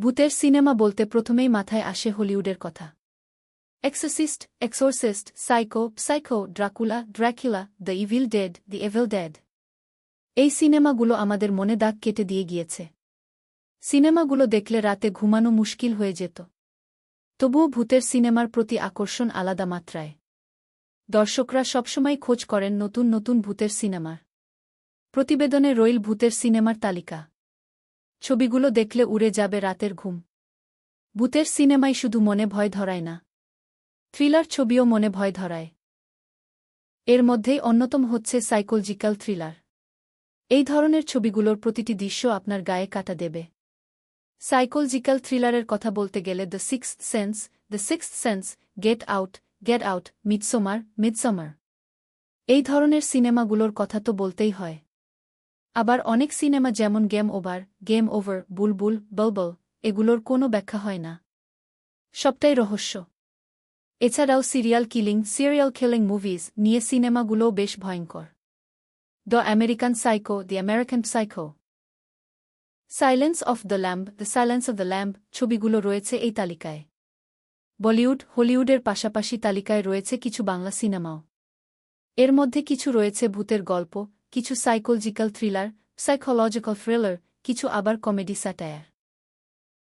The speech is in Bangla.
ভূতের সিনেমা বলতে প্রথমেই মাথায় আসে হলিউডের কথা। Exorcist exorcist, psycho psycho, Dracula, Dracula, the evil dead the evil dead. এই সিনেমাগুলো আমাদের মনে দাগ কেটে দিয়ে গিয়েছে। সিনেমাগুলো দেখলে রাতে ঘুমানো মুশকিল হয়ে যেত। তবুও ভূতের সিনেমার প্রতি আকর্ষণ আলাদা মাত্রায়। দর্শকরা সবসময় খোঁজ করেন নতুন নতুন ভূতের সিনেমার। প্রতিবেদনে রইল ভূতের সিনেমার তালিকা। ছবিগুলো দেখলে উড়ে যাবে রাতের ঘুম। ভূতের সিনেমাই শুধু মনে ভয় ধরায় না। থ্রিলার ছবিও মনে ভয় ধরায়। এর মধ্যেই অন্যতম হচ্ছে সাইকোলজিক্যাল থ্রিলার। এই ধরনের ছবিগুলোর প্রতিটি দৃশ্য আপনার গায়ে কাটা দেবে। সাইকোলজিক্যাল থ্রিলারের কথা বলতে গেলে the six sense the six sense get out get out Midsommar Midsommar এই ধরনের সিনেমাগুলোর কথা তো বলতেই হয়। আবার অনেক সিনেমা যেমন game over game over, Bulbul, Bulbul, এগুলোর কোনো ব্যাখ্যা হয় না। সবটাই রহস্য। এছাড়াও serial killing, serial killing movies নিয়ে সিনেমাগুলোও বেশ ভয়ঙ্কর। The American psycho the American psycho. Silence of the lamb the silence of the lamb ছবিগুলো রয়েছে এই তালিকায়। বলিউড, হলিউডের পাশাপাশি তালিকায় রয়েছে কিছু বাংলা সিনেমাও। এর মধ্যে কিছু রয়েছে ভূতের গল্প কিছু সাইকোলজিক্যাল থ্রিলার সাইকোলজিক্যাল থ্রিলার কিছু আবার কমেডি স্যাটায়ার।